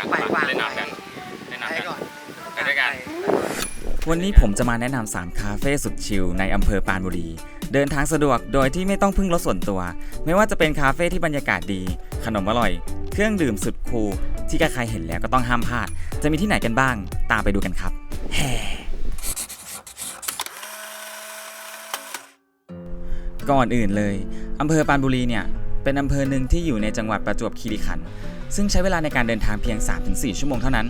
อยากไปวาง เล่นน้ำกันเล่นน้ำไปกันก่อนไปด้วยกัน วันนี้ผมจะมาแนะนำ3คาเฟ่สุดชิลในอำเภอปรานบุรี เดินทางสะดวกโดยที่ไม่ต้องพึ่งรถส่วนตัว ไม่ว่าจะเป็นคาเฟ่ที่บรรยากาศดี ขนมอร่อย เครื่องดื่มสุดคูลที่ใครๆเห็นแล้วก็ต้องห้ามพลาด จะมีที่ไหนกันบ้าง ตามไปดูกันครับแฮ่ก่อนอื่นเลยอำเภอปรานบุรีเนี่ย เป็นอำเภอหนึ่งที่อยู่ในจังหวัดประจวบคีรีขันธ์ ซึ่งใช้เวลาในการเดินทางเพียง 3-4 ชั่วโมงเท่านั้น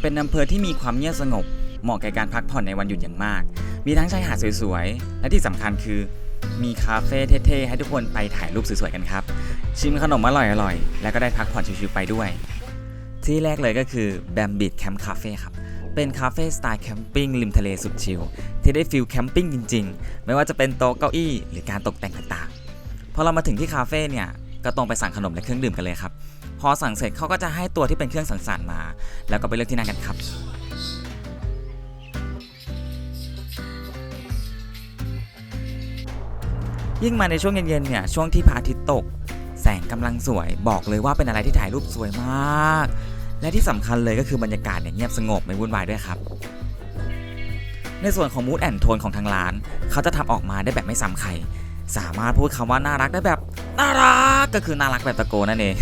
เป็นอำเภอที่มีความเงียบสงบ เหมาะแก่การพักผ่อนในวันหยุดอย่างมาก มีทั้งชายหาดสวยๆ และที่สำคัญคือ มีคาเฟ่เท่ๆ ให้ทุกคนไปถ่ายรูปสวยๆ กันครับ ชิมขนมอร่อยๆ แล้วก็ได้พักผ่อนชิวๆไปด้วย ที่แรกเลยก็คือ b a m b i t Camp Cafe ครับเป็นคาเฟ่สไตล์แคมปิ้งริมทะเลสุดชิลที่ได้ฟิลแคมปิ้งจริงๆ ไม่ว่าจะเป็นโต๊ะเก้าอี้หรือการตกแต่งต่างๆ พอเรามาถึงที่คาเฟ่เนี่ย ก็ตรงไปสั่งขนมและเครื่องดื่มกันเลยครับ พอสั่งเสร็จเขาก็จะให้ตัวที่เป็นเครื่องสังสรรค์มา แล้วก็ไปเลือกที่นั่งกันครับยิ่งมาในช่วงเย็นๆ เนี่ย ช่วงที่พระอาทิตย์ตก แสงกำลังสวย บอกเลยว่าเป็นอะไรที่ถ่ายรูปสวยมาก และที่สำคัญเลยก็คือบรรยากาศเนี่ยเงียบสงบไม่วุ่นวายด้วยครับ ในส่วนของมูดแอนโทนของทางร้าน เขาจะทำออกมาได้แบบไม่ซ้ำใคร สามารถพูดคำว่าน่ารักได้แบบน่ารักก็คือน่ารักแบบตะโกนนั่นเอง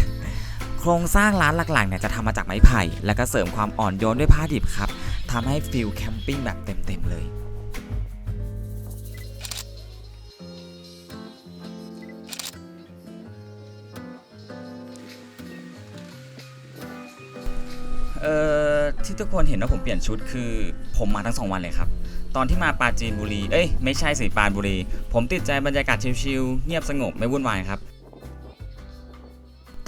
โครงสร้างร้านหลักๆเนี่ยจะทำมาจากไม้ไผ่ แล้วก็เสริมความอ่อนโยนด้วยผ้าดิบครับทำให้ฟิลแคมปิ้งแบบเต็มๆเลยเอ่อที่ทุกคนเห็นว่าผมเปลี่ยนชุดคือผมมาทั้งสองวันเลยครับ ตอนที่มาปาจีนบุรี เอ้ยไม่ใช่สิปรานบุรี ผมติดใจบรรยากาศชิลๆเงียบสงบไม่วุ่นวายครับ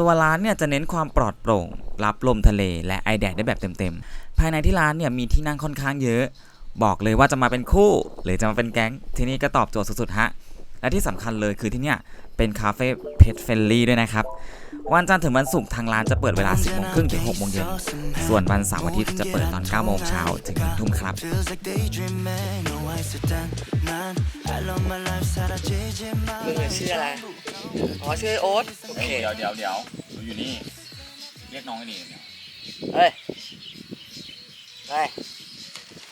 ตัวร้านเนี่ยจะเน้นความปลอดโปร่ง รับลมทะเลและไอแดดได้แบบเต็มๆ ภายในที่ร้านเนี่ยมีที่นั่งค่อนข้างเยอะ บอกเลยว่าจะมาเป็นคู่ หรือจะมาเป็นแก๊ง ที่นี่ก็ตอบโจทย์สุดๆฮะ และที่สำคัญเลยคือที่เนี่ยเป็นคาเฟ่เพจเฟรนลี่ด้วยนะครับ วันจันทร์ถึงวันศุกร์ทางร้านจะเปิดเวลา 10โมงครึ่งถึง6โมงเย็น ส่วนวันเสาร์อาทิตย์จะเปิดตอน9โมงเช้าถึง1ทุ่มครับ มึงชื่ออะไร อ๋อชื่อโอ๊ต โอเค เดี๋ยวเดี๋ยวเดี๋ยวอยู่นี่ เรียกน้องไอ้ดีเดี๋ยเฮ้ย เฮ้ย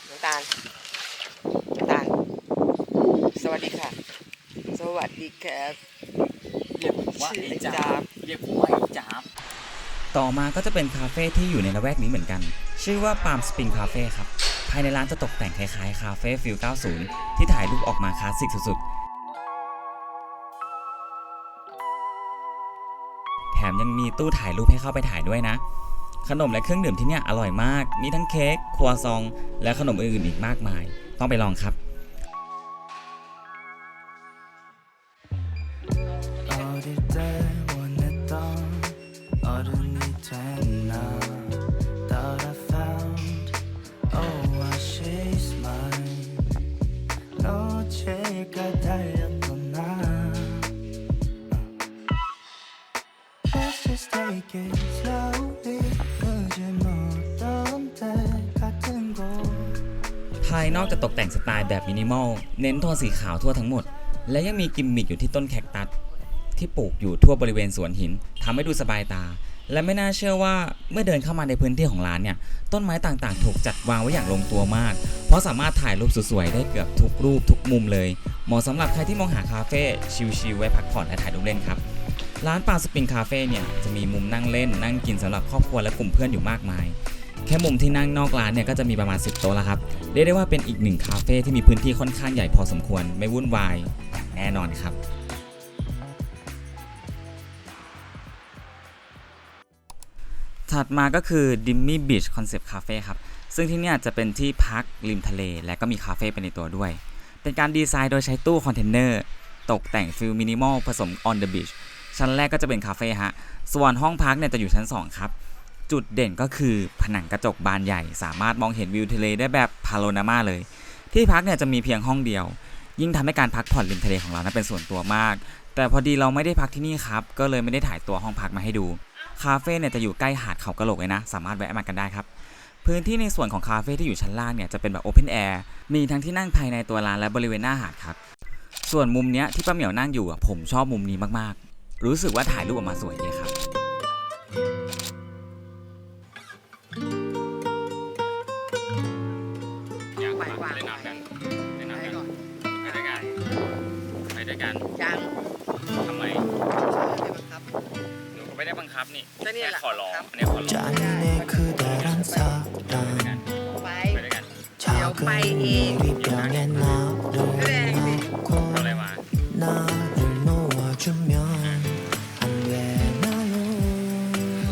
น้องตาลน้องตาล สวัสดีค่ะ สวัสดีครับ เรียกผมว่าไอ้จาบ เรียกผมว่าไอ้จ๊าบต่อมาก็จะเป็นคาเฟ่ที่อยู่ในละแวกนี้เหมือนกัน ชื่อว่า Palm Spring Cafe ครับ ภายในร้านจะตกแต่งคล้ายๆ คาเฟ่ฟิล90 ที่ถ่ายรูปออกมาคลาสสิกสุดๆ แถมยังมีตู้ถ่ายรูปให้เข้าไปถ่ายด้วยนะ ขนมและเครื่องดื่มที่นี่อร่อยมาก มีทั้งเค้กครัวซอง และขนมอื่นๆอีกมากมาย ต้องไปลองครับ just take it slowly 늦은 어떤 때 같은 곳 ภายนอกจะตกแต่งสไตล์แบบมินิมอล เน้นโทนสีขาวทั่วทั้งหมด และยังมีกิมมิคอยู่ที่ต้นแคคตัส ที่ปลูกอยู่ทั่วบริเวณสวนหินทำให้ดูสบายตา และไม่น่าเชื่อว่าเมื่อเดินเข้ามาในพื้นที่ของร้านเนี่ย ต้นไม้ต่างๆ ถูกจัดวางไว้อย่างลงตัวมาก เพราะสามารถถ่ายรูปสวยๆ ได้เกือบทุกรูปทุกมุมเลย เหมาะสำหรับใครที่มองหาคาเฟ่ชิลๆไว้พักผ่อนและถ่ายรูปเล่นครับ ร้านปาสปริงคาเฟ่เนี่ยจะมีมุมนั่งเล่นนั่งกินสำหรับครอบครัวและกลุ่มเพื่อนอยู่มากมาย แค่มุมที่นั่งนอกร้านเนี่ยก็จะมีประมาณ 10 โต๊ะแล้วครับเรียกได้ว่าเป็นอีกหนึ่งคาเฟ่ที่มีพื้นที่ค่อนข้างใหญ่พอสมควร ไม่วุ่นวายอย่างแน่นอนครับถัดมาก็คือ Dimmy Beach Concept Cafe ครับ ซึ่งที่นี่จะเป็นที่พักริมทะเล และก็มีคาเฟ่เป็นในตัวด้วย เป็นการดีไซน์โดยใช้ตู้คอนเทนเนอร์ ตกแต่งฟิลมินิมอลผสม on the beach ชั้นแรกก็จะเป็นคาเฟ่ฮะ ส่วนห้องพักเนี่ยจะอยู่ชั้น 2 ครับ จุดเด่นก็คือผนังกระจกบานใหญ่ สามารถมองเห็นวิวทะเลได้แบบพาโ o นามาเลย ที่พักเนี่ยจะมีเพียงห้องเดียว ยิ่งทำให้การพักผ่อนริมทะเลของเรานั้นเป็นส่วนตัวมาก แต่พอดีเราไม่ได้พักที่นี่ครับ ก็เลยไม่ได้ถ่ายตัวห้องพักมาให้ดู คาเฟ่เนี่ยจะอยู่ใกล้หาดเขากระโหลกเลยนะ สามารถแวะมากันได้ครับพื้นที่ในส่วนของคาเฟ่ที่อยู่ชั้นล่างเนี่ยจะเป็นแบบโอเพนแอร์มีทั้งที่นั่งภายในตัวร้านและบริเวณหน้าหาดครับ ส่วนมุมเนี้ยที่ป้าเหมียวนั่งอยู่อะผมชอบมุมนี้มากๆ รู้สึกว่าถ่ายรูปออกมาสวยดีครับอยากไปไล่นน้ำกันเล่นน้ำกันไปได้วยกันไปด้วยกันยังทำไมหนูก็ไม่ได้บังคับนี่แค่ขอร้องเนี่ยขอร้องไปเอง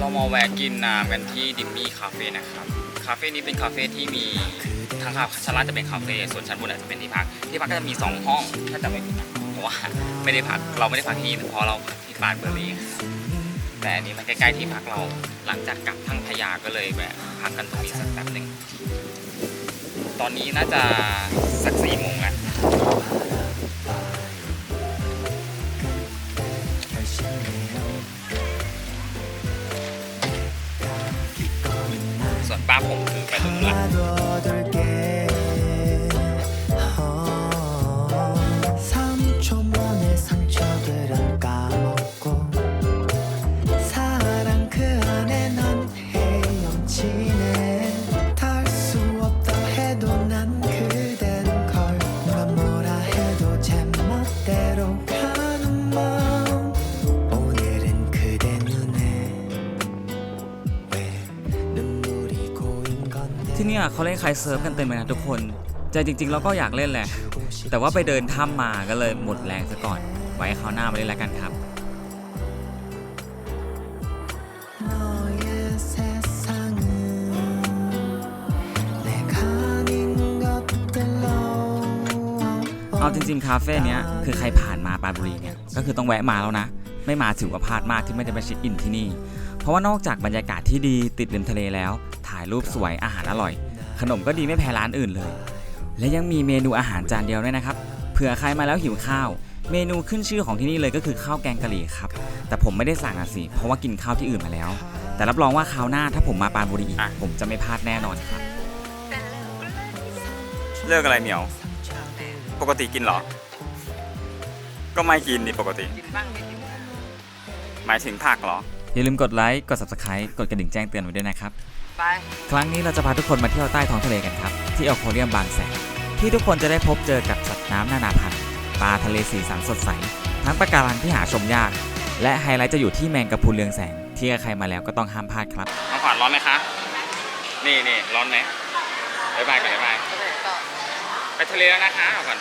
เรามาแวะกินน้ำกันที่ดิมมี่คาเฟ่นะครับ คาเฟ่นี้เป็นคาเฟ่ที่มีทางชั้นล่างจะเป็นคาเฟ่ ส่วนชั้นบนอาจจะเป็นที่พัก ที่พักก็จะมี 2 ห้อง ถ้าจำไม่ผิดนะเพราะว่าไม่ได้พัก เราไม่ได้พักที่นี่เพราะเราพักที่ปรานเบอร์รี่แต่อันนี้มันใกล้ๆที่พักเรา หลังจากกลับทั้งพยาก็เลยแวะพักกันตรงนี้สักแป๊บหนึ่ง ตอนนี้น่าจะสักสี่โมงแล้ว ผมคือไปตรงนู้นละ เี่ยเขาเล่นใครเซิร์ฟกันเต็มเลยนะทุกคนใจจริง ๆ เราก็อยากเล่นแหละ แต่ว่าไปเดินถ้ำมาก็เลยหมดแรงซะก่อน ไว้คราวหน้ามาเล่นแล้วกันครับเอาจริงๆ คาเฟ่เนี้ยคือใครผ่านมาปาบุรีเนี่ยก็คือต้องแวะมาแล้วนะ ไม่มาถือว่าพลาดมากที่ไม่ได้ไปเช็คอินที่นี่ เพราะว่านอกจากบรรยากาศที่ดีติดริมทะเลแล้ว ถ่ายรูปสวยอาหารอร่อย ขนมก็ดีไม่แพ้ร้านอื่นเลย และยังมีเมนูอาหารจานเดียวด้วยนะครับเผื่อใครมาแล้วหิวข้าว เมนูขึ้นชื่อของที่นี่เลยก็คือข้าวแกงกะหรี่ครับแต่ผมไม่ได้สั่งอะสิเพราะว่ากินข้าวที่อื่นมาแล้ว แต่รับรองว่าคราวหน้าถ้าผมมาปรานบุรีอีกอะผมจะไม่พลาดแน่นอนครับเลิกอะไรเหมียว ปกติกินเหรอ ก็ไม่กินนี่ปกติกินบ้างไม่กินบ้างหมายถึงผักเหรอ อย่าลืมกดไลค์ กด subscribe กดกระดิ่งแจ้งเตือนไว้ด้วยนะครับ ไป ครั้งนี้เราจะพาทุกคนมาเที่ยวใต้ท้องทะเลกันครับ ที่อควาเรียมบางแสนที่ทุกคนจะได้พบเจอกับสัตว์น้ำนานาพันธุ์ปลาทะเลสีสันสดใส ทั้งปะการังที่หาชมยาก และไฮไลท์จะอยู่ที่แมงกะพรุนเรืองแสง ที่ใครมาแล้วก็ต้องห้ามพลาดครับน้องขวัญร้อนไหมคะ นี่นี่ร้อนไหมบ๊ายบายกันบ๊ายบายไปไหนต่อไปทะเลแล้วนะคะเอาก่อน